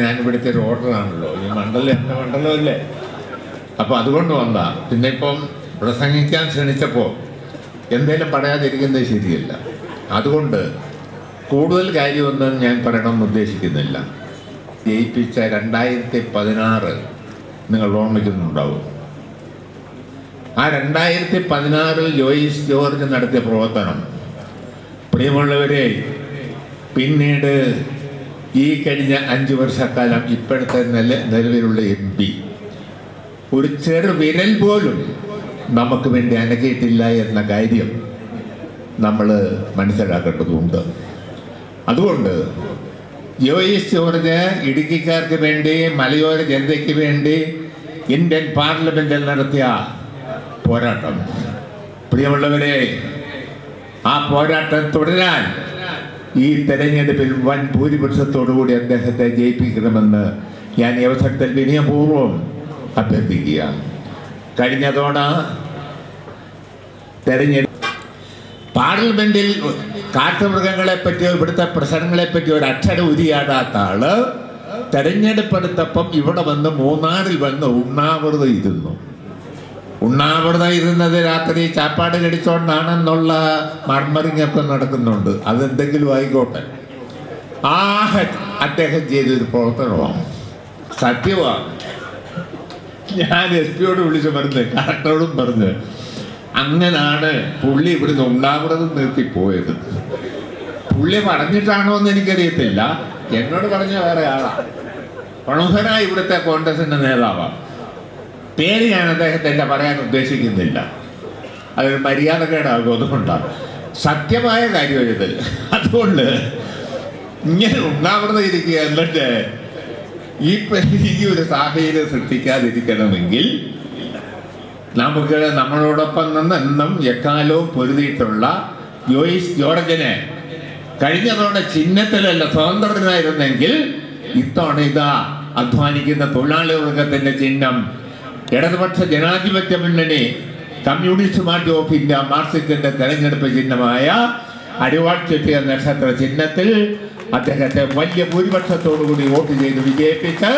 ഞാൻ ഇവിടുത്തെ ഒരു ഓർഡറാണല്ലോ ഈ മണ്ഡലം എന്റെ മണ്ഡലമല്ലേ? അപ്പോൾ അതുകൊണ്ട് വന്നാ. പിന്നെ ഇപ്പം പ്രസംഗിക്കാൻ ക്ഷണിച്ചപ്പോൾ എന്തേലും പറയാതിരിക്കുന്നത് ശരിയല്ല. അതുകൊണ്ട് കൂടുതൽ കാര്യമൊന്നും ഞാൻ പറയണമെന്ന് ഉദ്ദേശിക്കുന്നില്ല. ജയിപ്പിച്ച രണ്ടായിരത്തി പതിനാറ് നിങ്ങൾ ഓർമ്മിക്കുന്നുണ്ടാവും. ആ രണ്ടായിരത്തി പതിനാറിൽ ജോയിസ് ജോർജ് നടത്തിയ പ്രവർത്തനം. പ്രിയമുള്ളവരെ പിന്നീട് ഈ കഴിഞ്ഞ അഞ്ച് വർഷക്കാലം ഇപ്പോഴത്തെ നില നിലവിലുള്ള എം പി. ഒരു ചെറു വിരൽ പോലും നമുക്ക് വേണ്ടി അനക്കിയിട്ടില്ല എന്ന കാര്യം നമ്മൾ മനസ്സിലാക്കേണ്ടതുണ്ട്. അതുകൊണ്ട് ജോയിസ് ജോർജ് ഇടുക്കിക്കാർക്ക് വേണ്ടി മലയോര ജനതയ്ക്ക് വേണ്ടി ഇന്ത്യൻ പാർലമെന്റിൽ നടത്തിയ പോരാട്ടം. പ്രിയമുള്ളവരെ ആ പോരാട്ടം തുടരാൻ ഈ തെരഞ്ഞെടുപ്പിൽ വൻ ഭൂരിപക്ഷത്തോടുകൂടി അദ്ദേഹത്തെ ജയിപ്പിക്കണമെന്ന് ഞാൻ ഈ അവസരത്തിൽ വിനയപൂർവം അഭ്യർത്ഥിക്കുക കഴിഞ്ഞ തവണ തെരഞ്ഞെടുപ്പ് പാർലമെന്റിൽ കാട്ടുമൃഗങ്ങളെ പറ്റിയോ ഇവിടുത്തെ പ്രശ്നങ്ങളെ പറ്റിയോ ഒരു അക്ഷരം ഉരിയാടാത്ത ആൾ തെരഞ്ഞെടുപ്പെടുത്തപ്പം ഇവിടെ വന്ന് മൂന്നാറിൽ വന്ന് ഉണ്ണാവൃതം ഇരുന്നു. ഉണ്ണാവൃതം ഇരുന്നത് രാത്രി ചാപ്പാട് കടിച്ചോണ്ടാണെന്നുള്ള മർമറിങ്ങൊക്കെ നടക്കുന്നുണ്ട്. അതെന്തെങ്കിലും ആയിക്കോട്ടെ. ആ അദ്ദേഹം ചെയ്തൊരു പ്രവർത്തനമാണ്. സത്യമാണ്. ഞാൻ എസ് പിയോട് വിളിച്ച് പറഞ്ഞു കറക്റ്റോടും പറഞ്ഞ് അങ്ങനാണ് പുള്ളി ഇവിടുന്ന് ഉണ്ണാവൃതം നിർത്തി പോയത്. പുള്ളി പറഞ്ഞിട്ടാണോ എന്ന് എനിക്കറിയത്തില്ല. എന്നോട് പറഞ്ഞ വേറെ ആളാ. പ്രമുഖനായ ഇവിടുത്തെ കോൺഗ്രസിന്റെ നേതാവാണ് പേര് ഞാൻ അദ്ദേഹത്തിന്റെ പറയാൻ ഉദ്ദേശിക്കുന്നില്ല. അതൊരു മര്യാദക്കേടാകും അതുകൊണ്ടാണ് സത്യമായ കാര്യം ഇത്. അതുകൊണ്ട് ഇങ്ങനെ ഉണ്ടാവുന്ന ഇരിക്കുക എന്നിട്ട് ഈ ഈ ഒരു സാഹചര്യം സൃഷ്ടിക്കാതിരിക്കണമെങ്കിൽ നമുക്ക് നമ്മളോടൊപ്പം നിന്ന് എന്നും എക്കാലവും പൊരുതിയിട്ടുള്ള ജോയിസ് ജോർജിനെ കഴിഞ്ഞ തവണ ചിഹ്നത്തിലല്ല സ്വതന്ത്രനായിരുന്നെങ്കിൽ ഇത്തവണ ഇതാ അധ്വാനിക്കുന്ന തൊഴിലാളി വർഗത്തിന്റെ ചിഹ്നം ഇടതുപക്ഷ ജനാധിപത്യ മുന്നണി കമ്മ്യൂണിസ്റ്റ് പാർട്ടി ഓഫ് ഇന്ത്യ മാർസിന്റെ തെരഞ്ഞെടുപ്പ് ചിഹ്നമായ അടിവാൾ ചെട്ടിയ നക്ഷത്ര ചിഹ്നത്തിൽ അദ്ദേഹത്തെ വലിയ ഭൂരിപക്ഷത്തോടുകൂടി വോട്ട് ചെയ്ത് വിജയിപ്പിച്ച്